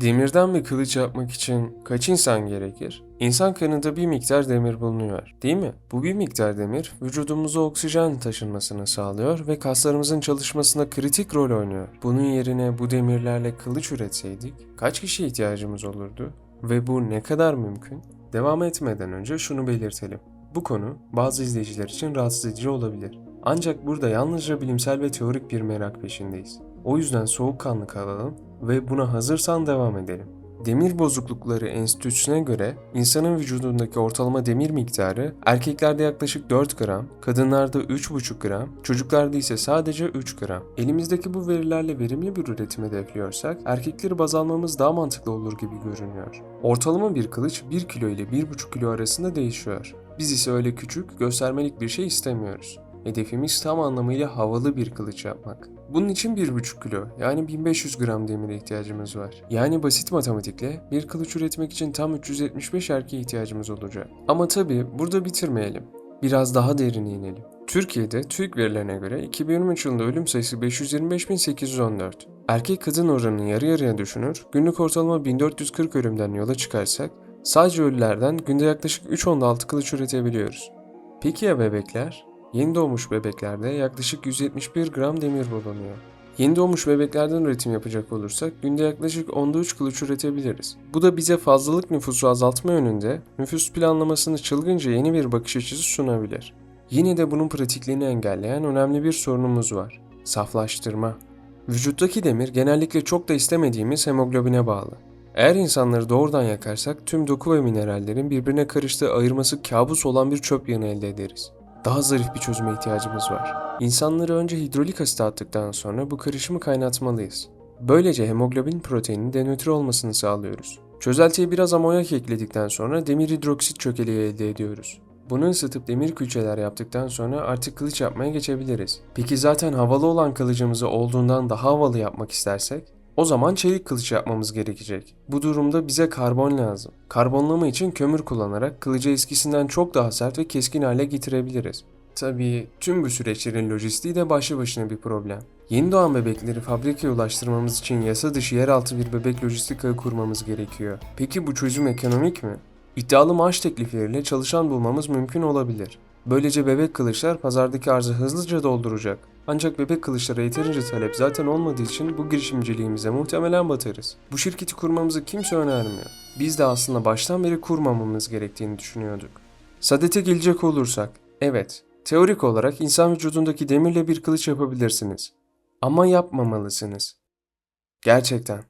Demirden bir kılıç yapmak için kaç insan gerekir? İnsan kanında bir miktar demir bulunuyor, değil mi? Bu bir miktar demir vücudumuza oksijen taşınmasını sağlıyor ve kaslarımızın çalışmasında kritik rol oynuyor. Bunun yerine bu demirlerle kılıç üretseydik kaç kişiye ihtiyacımız olurdu? Ve bu ne kadar mümkün? Devam etmeden önce şunu belirtelim. Bu konu bazı izleyiciler için rahatsız edici olabilir. Ancak burada yalnızca bilimsel ve teorik bir merak peşindeyiz. O yüzden soğukkanlı kalalım ve buna hazırsan devam edelim. Demir Bozuklukları Enstitüsü'ne göre insanın vücudundaki ortalama demir miktarı erkeklerde yaklaşık 4 gram, kadınlarda 3,5 gram, çocuklarda ise sadece 3 gram. Elimizdeki bu verilerle verimli bir üretim hedefliyorsak erkekleri baz almamız daha mantıklı olur gibi görünüyor. Ortalama bir kılıç 1 kilo ile 1,5 kilo arasında değişiyor. Biz ise öyle küçük, göstermelik bir şey istemiyoruz. Hedefimiz tam anlamıyla havalı bir kılıç yapmak. Bunun için 1,5 kilo yani 1500 gram demire ihtiyacımız var. Yani basit matematikle bir kılıç üretmek için tam 375 erkeğe ihtiyacımız olacak. Ama tabii burada bitirmeyelim. Biraz daha derine inelim. Türkiye'de TÜİK verilerine göre 2023 yılında ölüm sayısı 525.814. Erkek kadın oranını yarı yarıya düşünür, günlük ortalama 1440 ölümden yola çıkarsak sadece ölülerden günde yaklaşık 3.6 kılıç üretebiliyoruz. Peki ya bebekler? Yeni doğmuş bebeklerde yaklaşık 171 gram demir bulunuyor. Yeni doğmuş bebeklerden üretim yapacak olursak günde yaklaşık 10'da 3 kılıç üretebiliriz. Bu da bize fazlalık nüfusu azaltma yönünde nüfus planlamasını çılgınca yeni bir bakış açısı sunabilir. Yine de bunun pratikliğini engelleyen önemli bir sorunumuz var. Saflaştırma. Vücuttaki demir genellikle çok da istemediğimiz hemoglobine bağlı. Eğer insanları doğrudan yakarsak tüm doku ve minerallerin birbirine karıştığı ayırması kabus olan bir çöp yanı elde ederiz. Daha zarif bir çözüme ihtiyacımız var. İnsanları önce hidrolik asit attıktan sonra bu karışımı kaynatmalıyız. Böylece hemoglobin proteinin denötre olmasını sağlıyoruz. Çözeltiye biraz amonyak ekledikten sonra demir hidroksit çökeleği elde ediyoruz. Bunu ısıtıp demir külçeler yaptıktan sonra artık kılıç yapmaya geçebiliriz. Peki zaten havalı olan kılıcımızı olduğundan daha havalı yapmak istersek? O zaman çelik kılıç yapmamız gerekecek. Bu durumda bize karbon lazım. Karbonlama için kömür kullanarak kılıcı eskisinden çok daha sert ve keskin hale getirebiliriz. Tabii tüm bu süreçlerin lojistiği de başlı başına bir problem. Yeni doğan bebekleri fabrikaya ulaştırmamız için yasa dışı yeraltı bir bebek lojistik ağı kurmamız gerekiyor. Peki bu çözüm ekonomik mi? İddialı maaş teklifleriyle çalışan bulmamız mümkün olabilir. Böylece bebek kılıçlar pazardaki arzı hızlıca dolduracak. Ancak bebek kılıçlara yeterince talep zaten olmadığı için bu girişimciliğimize muhtemelen batarız. Bu şirketi kurmamızı kimse önermiyor. Biz de aslında baştan beri kurmamamız gerektiğini düşünüyorduk. Sadete gelecek olursak, evet, teorik olarak insan vücudundaki demirle bir kılıç yapabilirsiniz. Ama yapmamalısınız. Gerçekten.